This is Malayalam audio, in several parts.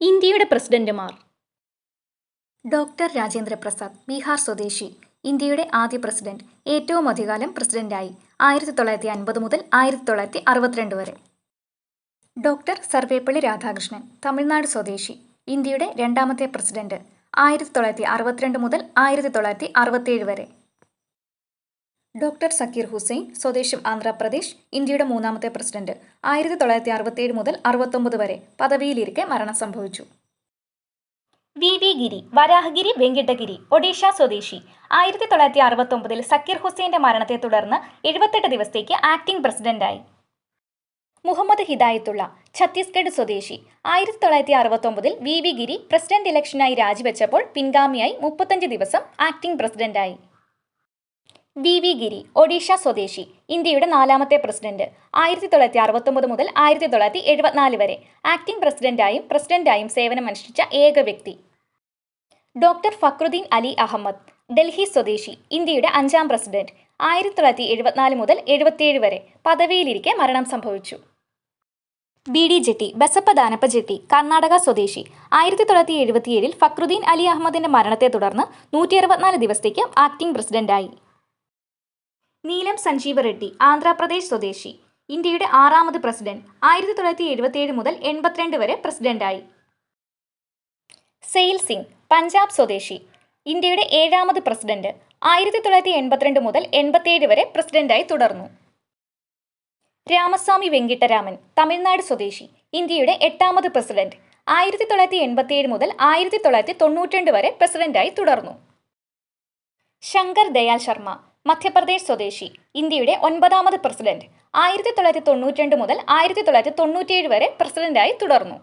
ഇന്ത്യയുടെ പ്രസിഡന്റുമാർ. ഡോക്ടർ രാജേന്ദ്ര പ്രസാദ് ബീഹാർ സ്വദേശി. ഇന്ത്യയുടെ ആദ്യ പ്രസിഡന്റ് ഏറ്റവും അധികാലം പ്രസിഡന്റായി ആയിരത്തി തൊള്ളായിരത്തി അൻപത് മുതൽ ആയിരത്തി തൊള്ളായിരത്തി അറുപത്തിരണ്ട് വരെ. ഡോക്ടർ സർവേപ്പള്ളി രാധാകൃഷ്ണൻ തമിഴ്നാട് സ്വദേശി. ഇന്ത്യയുടെ രണ്ടാമത്തെ പ്രസിഡന്റ് ആയിരത്തി തൊള്ളായിരത്തി അറുപത്തിരണ്ട് മുതൽ ആയിരത്തി തൊള്ളായിരത്തി അറുപത്തിയേഴ് വരെ. ഡോക്ടർ സക്കീർ ഹുസൈൻ സ്വദേശം ആന്ധ്രാപ്രദേശ് ഇന്ത്യയുടെ മൂന്നാമത്തെ പ്രസിഡന്റ്. ആയിരത്തി തൊള്ളായിരത്തി അറുപത്തിയേഴ് മുതൽ അറുപത്തൊമ്പത് വരെ പദവിയിലിരിക്കെ മരണം സംഭവിച്ചു. വി. വി. ഗിരി വരാഹഗിരി വെങ്കിട്ടഗിരി ഒഡീഷ സ്വദേശി. ആയിരത്തി തൊള്ളായിരത്തി അറുപത്തൊമ്പതിൽ സക്കീർ ഹുസൈന്റെ മരണത്തെ തുടർന്ന് എഴുപത്തെട്ട് ദിവസത്തേക്ക് ആക്ടിംഗ് പ്രസിഡന്റായി. മുഹമ്മദ് ഹിദായത്തുള്ള ഛത്തീസ്ഗഡ് സ്വദേശി. ആയിരത്തി തൊള്ളായിരത്തി അറുപത്തൊമ്പതിൽ വി. വി. ഗിരി പ്രസിഡന്റ് ഇലക്ഷനായി രാജിവെച്ചപ്പോൾ പിൻഗാമിയായി മുപ്പത്തഞ്ച് ദിവസം ആക്ടിംഗ് പ്രസിഡന്റായി. വി വി ഗിരി ഒഡീഷ സ്വദേശി ഇന്ത്യയുടെ നാലാമത്തെ പ്രസിഡന്റ്. ആയിരത്തി തൊള്ളായിരത്തി അറുപത്തൊമ്പത് മുതൽ ആയിരത്തി തൊള്ളായിരത്തി എഴുപത്തിനാല് വരെ ആക്ടിംഗ് പ്രസിഡന്റായും പ്രസിഡന്റായും സേവനമനുഷ്ഠിച്ച ഏക വ്യക്തി. ഡോക്ടർ ഫക്രുദ്ദീൻ അലി അഹമ്മദ് ഡൽഹി സ്വദേശി ഇന്ത്യയുടെ അഞ്ചാം പ്രസിഡന്റ്. ആയിരത്തി തൊള്ളായിരത്തി എഴുപത്തിനാല് മുതൽ എഴുപത്തിയേഴ് വരെ പദവിയിലിരിക്കെ മരണം സംഭവിച്ചു. ബി ഡി ജെട്ടി ബസപ്പ ദാനപ്പ ജെട്ടി കർണാടക സ്വദേശി. ആയിരത്തി തൊള്ളായിരത്തി എഴുപത്തിയേഴിൽ ഫക്രുദ്ദീൻ അലി അഹമ്മദിന്റെ മരണത്തെ തുടർന്ന് നൂറ്റി അറുപത്തിനാല് ദിവസത്തേക്ക് ആക്ടിംഗ് പ്രസിഡന്റായി. നീലം സഞ്ജീവ റെഡ്ഡി ആന്ധ്രാപ്രദേശ് സ്വദേശി. ഇന്ത്യയുടെ ആറാമത് പ്രസിഡന്റ്. ആയിരത്തി തൊള്ളായിരത്തി എഴുപത്തിയേഴ് മുതൽ എൺപത്തിരണ്ട് വരെ പ്രസിഡന്റായി. സെയിൽ സിംഗ് പഞ്ചാബ് സ്വദേശി. ഇന്ത്യയുടെ ഏഴാമത് പ്രസിഡന്റ്. ആയിരത്തി തൊള്ളായിരത്തി എൺപത്തിരണ്ട് മുതൽ എൺപത്തിയേഴ് വരെ പ്രസിഡന്റായി തുടർന്നു. രാമസ്വാമി വെങ്കിട്ടരാമൻ തമിഴ്നാട് സ്വദേശി. ഇന്ത്യയുടെ എട്ടാമത് പ്രസിഡന്റ്. ആയിരത്തി തൊള്ളായിരത്തി എൺപത്തിയേഴ് മുതൽ ആയിരത്തി തൊള്ളായിരത്തി തൊണ്ണൂറ്റിരണ്ട് വരെ പ്രസിഡന്റായി തുടർന്നു. ശങ്കർ ദയാൽ ശർമ്മ മധ്യപ്രദേശ് സ്വദേശി ഇന്ത്യയുടെ ഒൻപതാമത് പ്രസിഡന്റ് ആയിരത്തി തൊള്ളായിരത്തി തൊണ്ണൂറ്റിരണ്ട് മുതൽ ആയിരത്തി തൊള്ളായിരത്തി തൊണ്ണൂറ്റിയേഴ് വരെ പ്രസിഡന്റായി തുടർന്നു.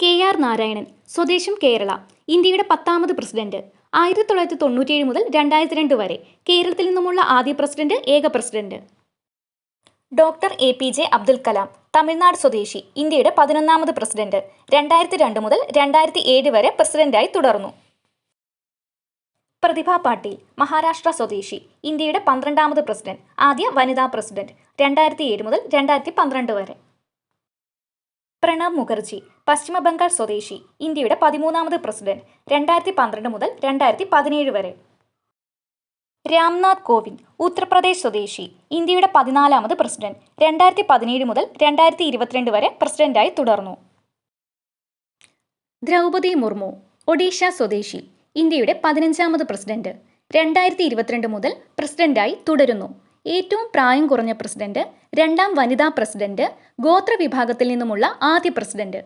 കെ ആർ നാരായണൻ സ്വദേശം കേരള ഇന്ത്യയുടെ പത്താമത് പ്രസിഡന്റ് ആയിരത്തി തൊള്ളായിരത്തി തൊണ്ണൂറ്റിയേഴ് മുതൽ രണ്ടായിരത്തി രണ്ട് വരെ കേരളത്തിൽ നിന്നുമുള്ള ആദ്യ പ്രസിഡന്റ് ഏക president. Doctor A P J Abdul Kalam Tamil Nadu സ്വദേശി ഇന്ത്യയുടെ പതിനൊന്നാമത് പ്രസിഡന്റ് രണ്ടായിരത്തി രണ്ട് മുതൽ രണ്ടായിരത്തി ഏഴ് വരെ പ്രസിഡന്റായി തുടർന്നു. പ്രതിഭ പാട്ടീൽ മഹാരാഷ്ട്ര സ്വദേശി ഇന്ത്യയുടെ പന്ത്രണ്ടാമത് പ്രസിഡന്റ് ആദ്യ വനിതാ പ്രസിഡന്റ് രണ്ടായിരത്തി ഏഴ് മുതൽ രണ്ടായിരത്തി പന്ത്രണ്ട് വരെ. പ്രണബ് മുഖർജി പശ്ചിമ ബംഗാൾ സ്വദേശി ഇന്ത്യയുടെ പതിമൂന്നാമത് പ്രസിഡന്റ് രണ്ടായിരത്തി പന്ത്രണ്ട് മുതൽ രണ്ടായിരത്തി പതിനേഴ് വരെ. രാംനാഥ് കോവിന്ദ് ഉത്തർപ്രദേശ് സ്വദേശി ഇന്ത്യയുടെ പതിനാലാമത് പ്രസിഡന്റ് രണ്ടായിരത്തി പതിനേഴ് മുതൽ രണ്ടായിരത്തി ഇരുപത്തിരണ്ട് വരെ പ്രസിഡന്റായി തുടർന്നു. ദ്രൗപദി മുർമു ഒഡീഷ സ്വദേശി ഇന്ത്യയുടെ പതിനഞ്ചാമത് പ്രസിഡന്റ്. രണ്ടായിരത്തി ഇരുപത്തിരണ്ട് മുതൽ പ്രസിഡന്റായി തുടരുന്നു. ഏറ്റവും പ്രായം കുറഞ്ഞ പ്രസിഡന്റ് രണ്ടാം വനിതാ പ്രസിഡന്റ് ഗോത്ര വിഭാഗത്തിൽ നിന്നുമുള്ള ആദ്യ പ്രസിഡന്റ്.